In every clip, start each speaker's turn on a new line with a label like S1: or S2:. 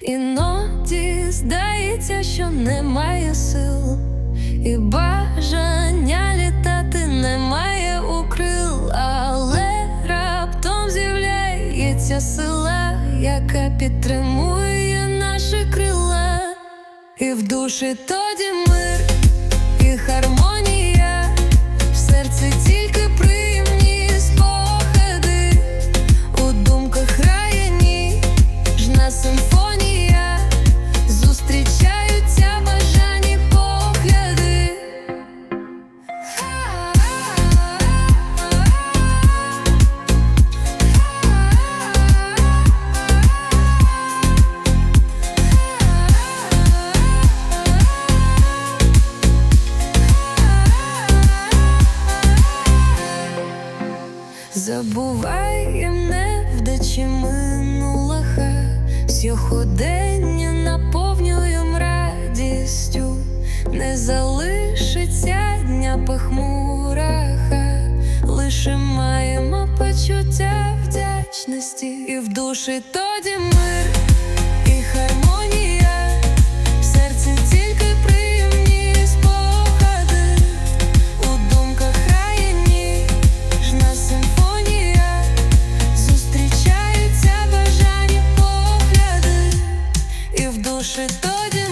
S1: Іноді здається, що немає сил, і бажання літати немає у крил, але раптом з'являється сила, яка підтримує наші крила, і в душі тоді Забуваєм невдачі минулаха, сьогодення наповнюєм радістю, не залишиться дня похмураха, лише маємо почуття вдячності, і в душі тоді душі тоді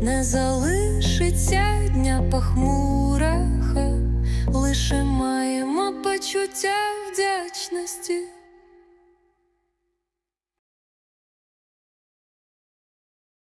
S1: не залишиться дня похмураха, лише маємо почуття вдячності.